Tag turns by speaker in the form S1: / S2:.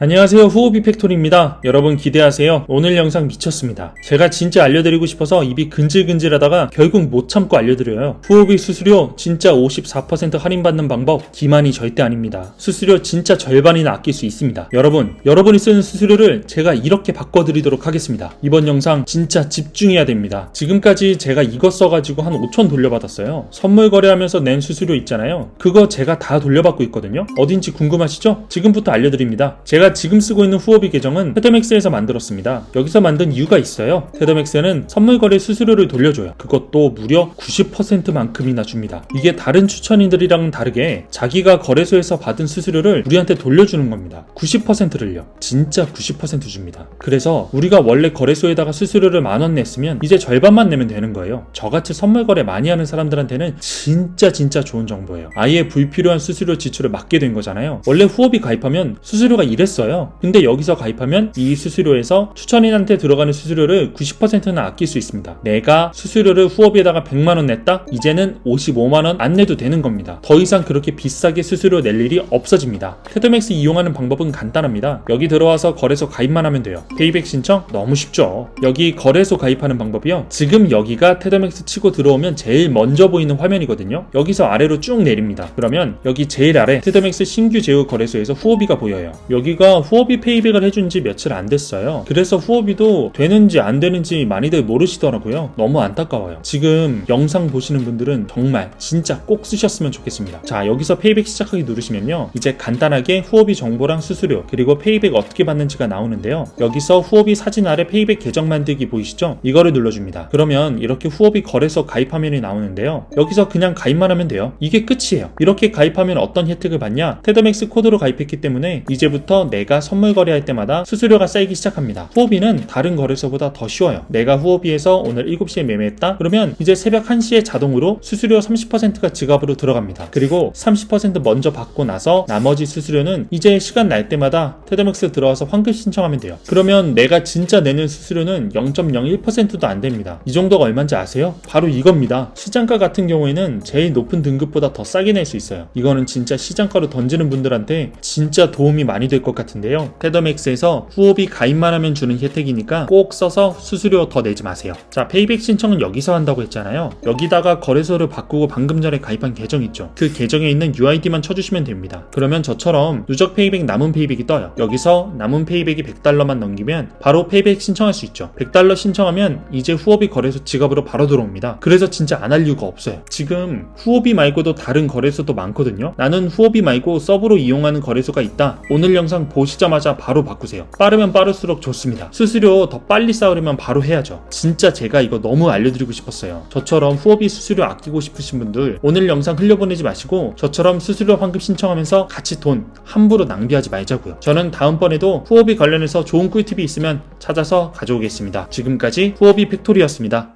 S1: 안녕하세요 후오비 팩토리입니다. 여러분 기대하세요. 오늘 영상 미쳤습니다. 제가 진짜 알려드리고 싶어서 입이 근질근질하다가 결국 못 참고 알려드려요. 후오비 수수료 진짜 54% 할인받는 방법 기만이 절대 아닙니다. 수수료 진짜 절반이나 아낄 수 있습니다. 여러분 여러분이 쓰는 수수료를 제가 이렇게 바꿔드리도록 하겠습니다. 이번 영상 진짜 집중해야 됩니다. 지금까지 제가 이거 써가지고 한 5천 돌려받았어요. 선물 거래하면서 낸 수수료 있잖아요. 그거 제가 다 돌려받고 있거든요. 어딘지 궁금하시죠? 지금부터 알려드립니다. 제가 지금 쓰고 있는 후오비 계정은 테더맥스에서 만들었습니다. 여기서 만든 이유가 있어요. 테더맥스는 선물 거래 수수료를 돌려줘요. 그것도 무려 90%만큼이나 줍니다. 이게 다른 추천인들이랑은 다르게 자기가 거래소에서 받은 수수료를 우리한테 돌려주는 겁니다. 90%를요. 진짜 90% 줍니다. 그래서 우리가 원래 거래소에다가 수수료를 만 원 냈으면 이제 절반만 내면 되는 거예요. 저같이 선물 거래 많이 하는 사람들한테는 진짜 진짜 좋은 정보예요. 아예 불필요한 수수료 지출을 막게 된 거잖아요. 원래 후업이 가입하면 수수료가 이랬어요. 근데 여기서 가입하면 이 수수료에서 추천인한테 들어가는 수수료를 90%는 아낄 수 있습니다. 내가 수수료를 후업에다가 100만 원 냈다? 이제는 55만 원 안 내도 되는 겁니다. 더 이상 그렇게 비싸게 수수료 낼 일이 없어집니다. 테드맥스 이용하는 방법은 간단합니다. 여기 들어와서 거래소 가입만 하면 돼요. 페이백 신청 너무 쉽죠. 여기 거래소 가입하는 방법이요. 지금 여기가 테드맥스 치고 들어오면 제일 먼저 보이는 화면이거든요. 여기서 아래로 쭉 내립니다. 그러면 여기 제일 아래 테드맥스 신규 제휴 거래소에서 후오비가 보여요. 여기가 후오비 페이백을 해준 지 며칠 안 됐어요. 그래서 후오비도 되는지 안 되는지 많이들 모르시더라고요. 너무 안타까워요. 지금 영상 보시는 분들은 정말 진짜 꼭 쓰셨으면 좋겠습니다. 자, 여기서 페이백 시작하기 누르시면요. 이제 간단하게 후오비 정보랑 수수료 그리고 페이백 어떻게 받는지가 나오는데요. 여기서 후오비 사진 아래 페이백 계정 만들기 보이시죠? 이거를 눌러줍니다. 그러면 이렇게 후오비 거래소 가입 화면이 나오는데요. 여기서 그냥 가입만 하면 돼요. 이게 끝이에요. 이렇게 가입하면 어떤 혜택을 받냐? 테더맥스 코드로 가입했기 때문에 이제부터 내가 선물 거래할 때마다 수수료가 쌓이기 시작합니다. 후오비는 다른 거래소보다 더 쉬워요. 내가 후오비에서 오늘 7시에 매매했다? 그러면 이제 새벽 1시에 자동으로 수수료 30%가 지갑으로 들어갑니다. 그리고 30% 먼저 받고 나서 나머지 수수료는 이제 시간 날 때마다 테더맥스 들어와서 환급 신청하면 돼요. 그러면 내가 진짜 내는 수수료는 0.01%도 안 됩니다. 이 정도가 얼마인지 아세요? 바로 이겁니다. 시장가 같은 경우에는 제일 높은 등급보다 더 싸게 낼 수 있어요. 이거는 진짜 시장가로 던지는 분들한테 진짜 도움이 많이 될 것 같 은데요. 테더맥스에서 후오비 가입만 하면 주는 혜택이니까 꼭 써서 수수료 더 내지 마세요. 자, 페이백 신청은 여기서 한다고 했잖아요. 여기다가 거래소를 바꾸고 방금 전에 가입한 계정 있죠. 그 계정에 있는 UID만 쳐주시면 됩니다. 그러면 저처럼 누적 페이백 남은 페이백이 떠요. 여기서 남은 페이백이 100달러만 넘기면 바로 페이백 신청할 수 있죠. 100달러 신청하면 이제 후오비 거래소 지갑으로 바로 들어옵니다. 그래서 진짜 안 할 이유가 없어요. 지금 후오비 말고도 다른 거래소도 많거든요. 나는 후오비 말고 서브로 이용하는 거래소가 있다. 오늘 영상 보시자마자 바로 바꾸세요. 빠르면 빠를수록 좋습니다. 수수료 더 빨리 쌓으려면 바로 해야죠. 진짜 제가 이거 너무 알려드리고 싶었어요. 저처럼 후오비 수수료 아끼고 싶으신 분들 오늘 영상 흘려보내지 마시고 저처럼 수수료 환급 신청하면서 같이 돈 함부로 낭비하지 말자고요. 저는 다음번에도 후오비 관련해서 좋은 꿀팁이 있으면 찾아서 가져오겠습니다. 지금까지 후오비 팩토리였습니다.